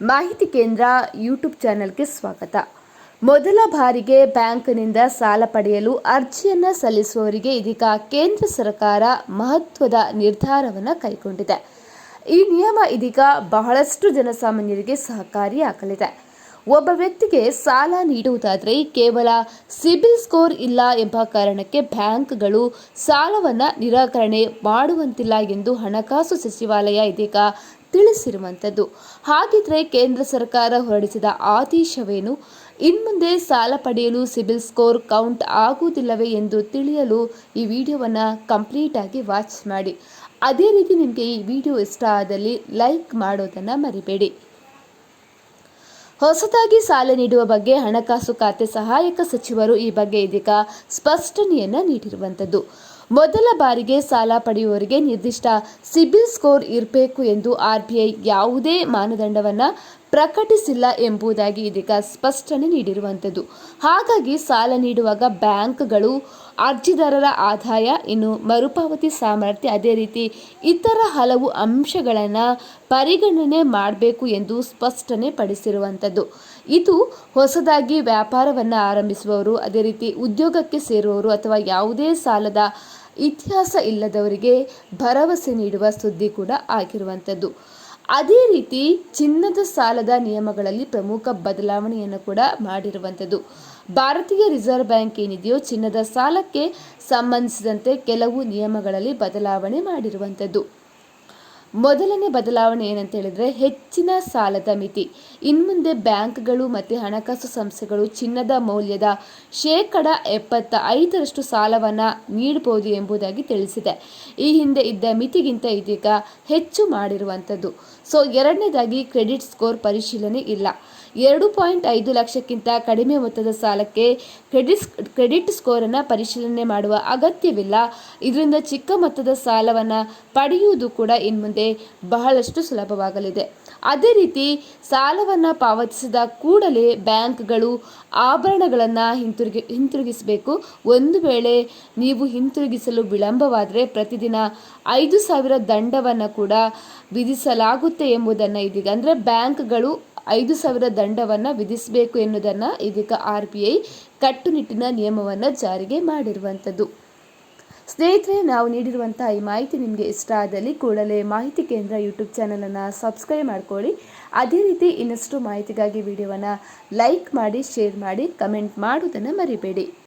ಮಾಹಿತಿ ಕೇಂದ್ರ ಯೂಟ್ಯೂಬ್ ಚಾನೆಲ್ಗೆ ಸ್ವಾಗತ. ಮೊದಲ ಬಾರಿಗೆ ಬ್ಯಾಂಕ್ನಿಂದ ಸಾಲ ಪಡೆಯಲು ಅರ್ಜಿಯನ್ನು ಸಲ್ಲಿಸುವವರಿಗೆ ಇದೀಗ ಕೇಂದ್ರ ಸರ್ಕಾರ ಮಹತ್ವದ ನಿರ್ಧಾರವನ್ನು ಕೈಗೊಂಡಿದೆ. ಈ ನಿಯಮ ಇದೀಗ ಬಹಳಷ್ಟು ಜನಸಾಮಾನ್ಯರಿಗೆ ಸಹಕಾರಿಯಾಗಲಿದೆ. ಒಬ್ಬ ವ್ಯಕ್ತಿಗೆ ಸಾಲ ನೀಡುವುದಾದರೆ ಕೇವಲ ಸಿಬಿಲ್ ಸ್ಕೋರ್ ಇಲ್ಲ ಎಂಬ ಕಾರಣಕ್ಕೆ ಬ್ಯಾಂಕ್ಗಳು ಸಾಲವನ್ನು ನಿರಾಕರಣೆ ಮಾಡುವಂತಿಲ್ಲ ಎಂದು ಹಣಕಾಸು ಸಚಿವಾಲಯ ಇದೀಗ ತಿಳಿಸಿರುವಂಥದ್ದು. ಹಾಗಿದ್ರೆ ಕೇಂದ್ರ ಸರ್ಕಾರ ಹೊರಡಿಸಿದ ಆದೇಶವೇನು? ಇನ್ಮುಂದೆ ಸಾಲ ಪಡೆಯಲು ಸಿಬಿಲ್ ಸ್ಕೋರ್ ಕೌಂಟ್ ಆಗುವುದಿಲ್ಲವೇ ಎಂದು ತಿಳಿಯಲು ಈ ವಿಡಿಯೋವನ್ನು ಕಂಪ್ಲೀಟ್ ಆಗಿ ವಾಚ್ ಮಾಡಿ. ಅದೇ ರೀತಿ ನಿಮಗೆ ಈ ವಿಡಿಯೋ ಇಷ್ಟ ಆದಲ್ಲಿ ಲೈಕ್ ಮಾಡೋದನ್ನು ಮರಿಬೇಡಿ. ಹೊಸದಾಗಿ ಸಾಲ ನೀಡುವ ಬಗ್ಗೆ ಹಣಕಾಸು ಖಾತೆ ಸಹಾಯಕ ಸಚಿವರು ಈ ಬಗ್ಗೆ ಇದೀಗ ಸ್ಪಷ್ಟನೆಯನ್ನು ನೀಡಿರುವಂಥದ್ದು. ಮೊದಲ ಬಾರಿಗೆ ಸಾಲ ಪಡೆಯುವವರಿಗೆ ನಿರ್ದಿಷ್ಟ ಸಿಬಿಲ್ ಸ್ಕೋರ್ ಇರಬೇಕು ಎಂದು ಆರ್ಬಿಐ ಯಾವುದೇ ಮಾನದಂಡವನ್ನು ಪ್ರಕಟಿಸಿಲ್ಲ ಎಂಬುದಾಗಿ ಇದೀಗ ಸ್ಪಷ್ಟನೆ ನೀಡಿರುವಂಥದ್ದು. ಹಾಗಾಗಿ ಸಾಲ ನೀಡುವಾಗ ಬ್ಯಾಂಕ್ಗಳು ಅರ್ಜಿದಾರರ ಆದಾಯ, ಇನ್ನು ಮರುಪಾವತಿ ಸಾಮರ್ಥ್ಯ, ಅದೇ ರೀತಿ ಇತರ ಹಲವು ಅಂಶಗಳನ್ನು ಪರಿಗಣನೆ ಮಾಡಬೇಕು ಎಂದು ಸ್ಪಷ್ಟನೆ ಪಡಿಸಿರುವಂಥದ್ದು. ಇದು ಹೊಸದಾಗಿ ವ್ಯಾಪಾರವನ್ನು ಆರಂಭಿಸುವವರು, ಅದೇ ರೀತಿ ಉದ್ಯೋಗಕ್ಕೆ ಸೇರುವವರು ಅಥವಾ ಯಾವುದೇ ಸಾಲದ ಇತಿಹಾಸ ಇಲ್ಲದವರಿಗೆ ಭರವಸೆ ನೀಡುವ ಸುದ್ದಿ ಕೂಡ ಆಗಿರುವಂಥದ್ದು. ಅದೇ ರೀತಿ ಚಿನ್ನದ ಸಾಲದ ನಿಯಮಗಳಲ್ಲಿ ಪ್ರಮುಖ ಬದಲಾವಣೆಯನ್ನು ಕೂಡ ಮಾಡಿರುವಂಥದ್ದು. ಭಾರತೀಯ ರಿಸರ್ವ್ ಬ್ಯಾಂಕ್ ಏನಿದೆಯೋ ಚಿನ್ನದ ಸಾಲಕ್ಕೆ ಸಂಬಂಧಿಸಿದಂತೆ ಕೆಲವು ನಿಯಮಗಳಲ್ಲಿ ಬದಲಾವಣೆ ಮಾಡಿರುವಂಥದ್ದು. ಮೊದಲನೇ ಬದಲಾವಣೆ ಏನಂತ ಹೇಳಿದ್ರೆ ಹೆಚ್ಚಿನ ಸಾಲದ ಮಿತಿ. ಇನ್ಮುಂದೆ ಬ್ಯಾಂಕ್ಗಳು ಮತ್ತು ಹಣಕಾಸು ಸಂಸ್ಥೆಗಳು ಚಿನ್ನದ ಮೌಲ್ಯದ ಶೇಕಡ ಎಪ್ಪತ್ತ ಐದರಷ್ಟು ಸಾಲವನ್ನು ನೀಡಬಹುದು ಎಂಬುದಾಗಿ ತಿಳಿಸಿದೆ. ಈ ಹಿಂದೆ ಇದ್ದ ಮಿತಿಗಿಂತ ಇದೀಗ ಹೆಚ್ಚು ಮಾಡಿರುವಂಥದ್ದು. ಸೊ, ಎರಡನೇದಾಗಿ ಕ್ರೆಡಿಟ್ ಸ್ಕೋರ್ ಪರಿಶೀಲನೆ ಇಲ್ಲ. ಎರಡು ಪಾಯಿಂಟ್ ಐದು ಲಕ್ಷಕ್ಕಿಂತ ಕಡಿಮೆ ಮೊತ್ತದ ಸಾಲಕ್ಕೆ ಕ್ರೆಡಿಟ್ ಕ್ರೆಡಿಟ್ ಸ್ಕೋರನ್ನು ಪರಿಶೀಲನೆ ಮಾಡುವ ಅಗತ್ಯವಿಲ್ಲ. ಇದರಿಂದ ಚಿಕ್ಕ ಮೊತ್ತದ ಸಾಲವನ್ನು ಪಡೆಯುವುದು ಕೂಡ ಇನ್ಮುಂದೆ ಬಹಳಷ್ಟು ಸುಲಭವಾಗಲಿದೆ. ಅದೇ ರೀತಿ ಸಾಲವನ್ನು ಪಾವತಿಸಿದ ಕೂಡಲೇ ಬ್ಯಾಂಕ್ಗಳು ಆಭರಣಗಳನ್ನು ಹಿಂತಿರುಗಿ, ಹಿಂತಿರುಗಿಸಬೇಕು. ಒಂದು ವೇಳೆ ನೀವು ಹಿಂತಿರುಗಿಸಲು ವಿಳಂಬವಾದರೆ ಪ್ರತಿದಿನ ಐದು ಸಾವಿರ ದಂಡವನ್ನು ಕೂಡ ವಿಧಿಸಲಾಗುತ್ತೆ ಎಂಬುದನ್ನು ಇದೀಗ. ಅಂದರೆ ಬ್ಯಾಂಕ್ಗಳು ಐದು ಸಾವಿರ ದಂಡವನ್ನು ವಿಧಿಸಬೇಕು ಎನ್ನುವುದನ್ನು ಇದೀಗ ಆರ್ ಬಿ ಐ ಕಟ್ಟುನಿಟ್ಟಿನ ನಿಯಮವನ್ನು ಜಾರಿಗೆ ಮಾಡಿರುವಂಥದ್ದು. ಸ್ನೇಹಿತರೆ, ನಾವು ನೀಡಿರುವಂತಹ ಈ ಮಾಹಿತಿ ನಿಮಗೆ ಇಷ್ಟ ಆದಲ್ಲಿ ಕೂಡಲೇ ಮಾಹಿತಿ ಕೇಂದ್ರ ಯೂಟ್ಯೂಬ್ ಚಾನಲನ್ನು ಸಬ್ಸ್ಕ್ರೈಬ್ ಮಾಡ್ಕೊಳ್ಳಿ. ಅದೇ ರೀತಿ ಇನ್ನಷ್ಟು ಮಾಹಿತಿಗಾಗಿ ವಿಡಿಯೋವನ್ನು ಲೈಕ್ ಮಾಡಿ, ಶೇರ್ ಮಾಡಿ, ಕಮೆಂಟ್ ಮಾಡುವುದನ್ನು ಮರಿಬೇಡಿ.